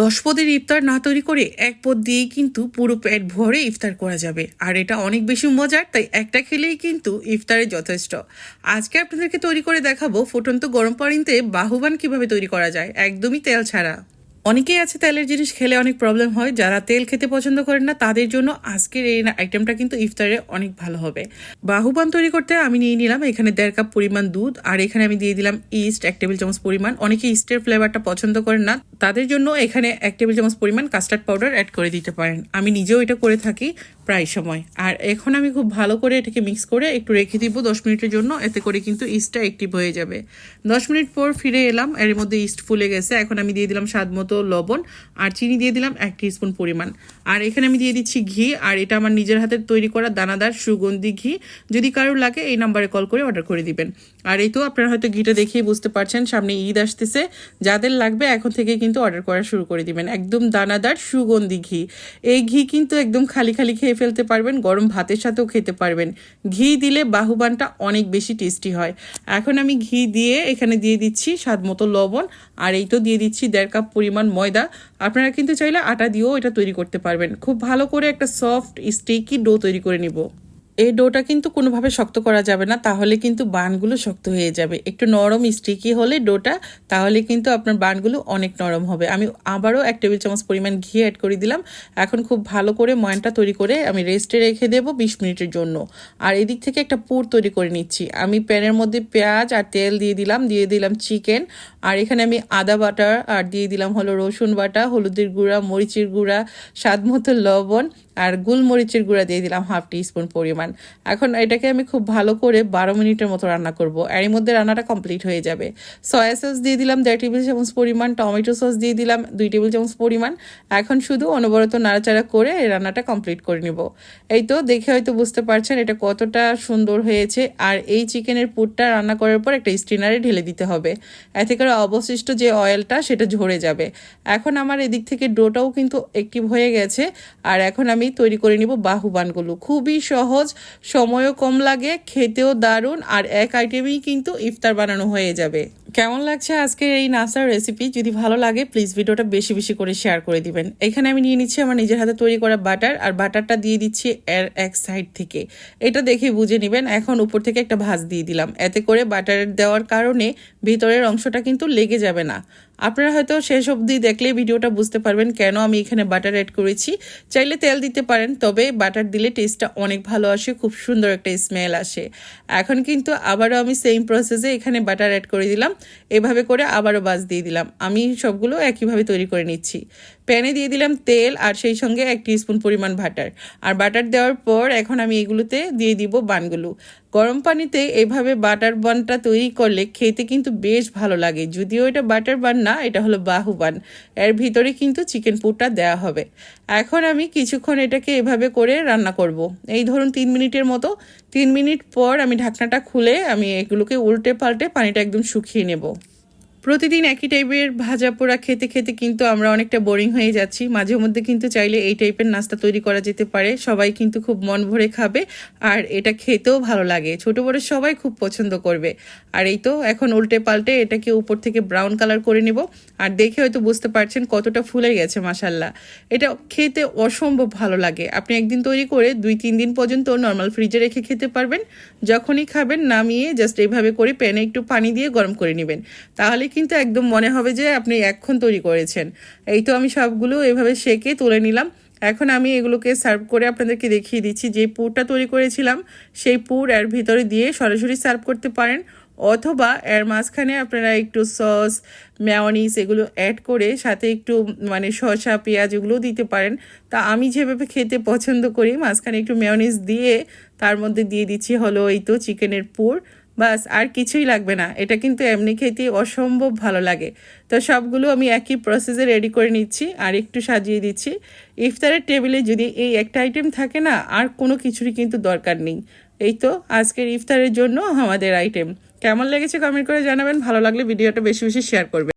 দশ পদের ইফতার না তৈরি করে এক পদ দিয়েই কিন্তু পুরো পেট ভরে ইফতার করা যাবে। আর এটা অনেক বেশি মজার, তাই একটা খেলেই কিন্তু ইফতারে যথেষ্ট। আজকে আপনাদেরকে তৈরি করে দেখাবো ফুটন্ত গরম পানিতে বাহুবান কীভাবে তৈরি করা যায়, একদমই তেল ছাড়া। অনেকেই আছে তেলের জিনিস খেলে অনেক প্রবলেম হয়, যারা তেল খেতে পছন্দ করেন না, তাদের জন্য আজকের এই আইটেমটা কিন্তু ইফতারে অনেক ভালো হবে। বাহুবান তৈরি করতে আমি নিয়ে নিলাম, এখানে দেড় কাপ পরিমাণ দুধ, আর এখানে আমি দিয়ে দিলাম ইস্ট এক টেবিল চামচ পরিমাণ। অনেকে ইস্টের ফ্লেভারটা পছন্দ করেন না, তাদের জন্য এখানে এক টেবিল চামচ পরিমাণ কাস্টার্ড পাউডার অ্যাড করে দিতে পারেন। আমি নিজেও এটা করে থাকি প্রায় সময়। আর এখন আমি খুব ভালো করে এটাকে মিক্স করে একটু রেখে দিব দশ মিনিটের জন্য, এতে করে কিন্তু ইস্টটা অ্যাক্টিভ হয়ে যাবে। দশ মিনিট পর ফিরে এলাম, এর মধ্যে ইস্ট ফুলে গেছে। এখন আমি দিয়ে দিলাম স্বাদ মতো লবণ আর চিনি দিয়ে দিলাম এক স্পুন পরিমাণ। আর এখানে আমি দিয়ে দিচ্ছি ঘি, আর এটা আমার নিজের হাতের তৈরি করা দানাদার সুগন্ধি ঘি। যদি কারোর লাগে, এই নাম্বারে কল করে অর্ডার করে দিবেন। আর এই তো আপনারা হয়তো ঘিটা দেখেই বুঝতে পারছেন, সামনে ঈদ আসতেছে। যাদের লাগবে, এখন থেকে কিন্তু অর্ডার করা শুরু করে দিবেন। একদম দানাদার সুগন্ধি ঘি। এই ঘি কিন্তু একদম খালি খালি খেয়ে ফেলতে পারবেন, গরম ভাতের সাথেও খেতে পারবেন। ঘি দিলে বাহুবানটা অনেক বেশি টেস্টি হয়। এখন আমি ঘি দিয়ে এখানে দিয়ে দিচ্ছি স্বাদ মতো লবণ, আর এই তো দিয়ে দিচ্ছি দেড় কাপ পরিমাণ ময়দা। আপনারা কিন্তু চাইলে আটা দিয়েও এটা তৈরি করতে পারবেন। খুব ভালো করে একটা সফট স্টিকি ডো তৈরি করে নিব। এই ডোটা কিন্তু কোনোভাবে শক্ত করা যাবে না, তাহলে কিন্তু বানগুলো শক্ত হয়ে যাবে। একটু নরম স্টিকি হলে ডোটা, তাহলে কিন্তু আপনার বানগুলো অনেক নরম হবে। আমি আবারও এক টেবিল চামচ পরিমাণ ঘি অ্যাড করে দিলাম। এখন খুব ভালো করে ময়নটা তৈরি করে আমি রেস্টে রেখে দেবো বিশ মিনিটের জন্য। আর এদিক থেকে একটা পুর তৈরি করে নিচ্ছি। আমি প্যানের মধ্যে পেঁয়াজ আর তেল দিয়ে দিলাম দিয়ে দিলাম চিকেন আর এখানে আমি আদা বাটার আর দিয়ে দিলাম হলো রসুন বাটা, হলুদের গুঁড়া, মরিচের গুঁড়া, স্বাদ মতো লবণ আর গোলমরিচের গুঁড়া দিয়ে দিলাম হাফ টি স্পুন পরিমাণ। এখন এটাকে আমি খুব ভালো করে বারো মিনিটের মতো রান্না করব। এরই মধ্যে রান্নাটা কমপ্লিট হয়ে যাবে। সয়া সস দিয়ে দিলাম দেড় টেবিল চামচ পরিমাণ টমেটো সস দিয়ে দিলাম দুই টেবিল চামচ পরিমাণ। এখন শুধু অনবরত নাড়াচাড়া করে রান্নাটা কমপ্লিট করে নিব। এই তো দেখে হয়তো বুঝতে পারছেন এটা কতটা সুন্দর হয়েছে। আর এই চিকেনের পুরটা রান্না করার পর একটা স্টিনারে ঢেলে দিতে হবে। এতে করে অবশিষ্ট যে অয়েলটা সেটা ঝরে যাবে। এখন আমার এদিক থেকে ডোটাও কিন্তু অ্যাক্টিভ হয়ে গেছে। আর এখন আমি তৈরি করে নিব বাহুবানগুলো খুবই সহজ সময়ও কম লাগে খেতেও দারুণ আর এক আইটেমেই কিন্তু ইফতার বানানো হয়ে যাবে। কেমন লাগছে আজকের এই নাস্তার রেসিপি যদি ভালো লাগে প্লিজ ভিডিওটা বেশি বেশি করে শেয়ার করে দিবেন। এখানে আমি নিয়ে নিচ্ছি আমার নিজের হাতে তৈরি করা বাটার আর বাটারটা দিয়ে দিচ্ছি এর এক সাইড থেকে। এটা দেখে বুঝে নেবেন, এখন উপর থেকে একটা ভাজ দিয়ে দিলাম। এতে করে বাটার দেওয়ার কারণে ভিতরের অংশটা কিন্তু লেগে যাবে না। আপনারা হয়তো শেষ অবধি দেখলে ভিডিওটা বুঝতে পারবেন কেন আমি এখানে বাটার অ্যাড করেছি। চাইলে তেল দিতে পারেন, তবে বাটার দিলে টেস্টটা অনেক ভালো আসে, খুব সুন্দর একটা স্মেল আসে। এখন কিন্তু আবারও আমি সেম প্রসেসে এখানে বাটার অ্যাড করে দিলাম। এভাবে করে আবারও বাজ দিয়ে দিলাম। আমি সবগুলো একইভাবে তৈরি করে নিচ্ছি। প্যানে দিয়ে দিলাম তেল আর সেই সঙ্গে এক স্পুন পরিমাণ বাটার আর বাটার দেওয়ার পর এখন আমি এগুলোতে দিয়ে দিব বানগুলো। গরম পানিতে এভাবে বাটার বানটা তৈরি করলে খেতে কিন্তু বেশ ভালো লাগে। যদিও এটা বাটার বান না, এটা হলো বাহু বান এর ভিতরে কিন্তু চিকেন পুরটা দেওয়া হবে। এখন আমি কিছুক্ষণ এটাকে এভাবে করে রান্না করব। এই ধরুন তিন মিনিটের মতো। তিন মিনিট পর আমি ঢাকনাটা খুলে আমি এগুলোকে উল্টে পাল্টে পানিটা একদম শুকিয়ে নেব। প্রতিদিন একই টাইপের ভাজা পোড়া খেতে খেতে কিন্তু আমরা অনেকটা বোরিং হয়ে যাচ্ছি। মাঝে মধ্যে কিন্তু চাইলে এই টাইপের নাস্তা তৈরি করা যেতে পারে। সবাই কিন্তু খুব মন ভরে খাবে আর এটা খেতেও ভালো লাগে। ছোট বড় সবাই খুব পছন্দ করবে। আর এই তো এখন উল্টে পাল্টে এটাকে উপর থেকে ব্রাউন কালার করে নিব আর দেখে হয়তো বুঝতে পারছেন কতটা ফুলে গেছে মাসাল্লাহ এটা খেতে অসম্ভব ভালো লাগে। আপনি একদিন তৈরি করে দুই, তিন দিন পর্যন্ত নর্মাল ফ্রিজে রেখে খেতে পারবেন। যখনই খাবেন নামিয়ে জাস্ট এইভাবে করে প্যানে একটু পানি দিয়ে গরম করে নেবেন। তাহলে কিন্তু একদম মনে হবে যে আপনি এক্ষণ তৈরি করেছেন। এই তো আমি সবগুলো এভাবে সেকে তুলে নিলাম। এখন আমি এগুলোকে সার্ভ করে আপনাদেরকে দেখিয়ে দিচ্ছি যে পুরটা তৈরি করেছিলাম, সেই পুর এর ভিতরে দিয়ে সরাসরি সার্ভ করতে পারেন। অথবা এর মাঝখানে আপনারা একটু সস ম্যাওনিস এগুলো অ্যাড করে সাথে একটু মানে শসা, পেঁয়াজ এগুলোও দিতে পারেন। তা আমি যেভাবে খেতে পছন্দ করি, মাঝখানে একটু ম্যাওনিস দিয়ে তার মধ্যে দিয়ে দিচ্ছি হলো এই তো চিকেনের পুর। বাস, আর কিছুই লাগবে না। এটা কিন্তু এমনি খেতে অসম্ভব ভালো লাগে। তো সবগুলো আমি একই প্রসেসে রেডি করে নিচ্ছি, আর একটু সাজিয়ে দিচ্ছি। ইফতারের টেবিলে যদি এই একটা আইটেম থাকে না, আর কোনো কিছুরই কিন্তু দরকার নেই। এই তো আজকের ইফতারের জন্য আমাদের আইটেম কেমন লেগেছে কমেন্ট করে জানাবেন। ভালো লাগলে ভিডিওটা বেশি বেশি শেয়ার করবেন।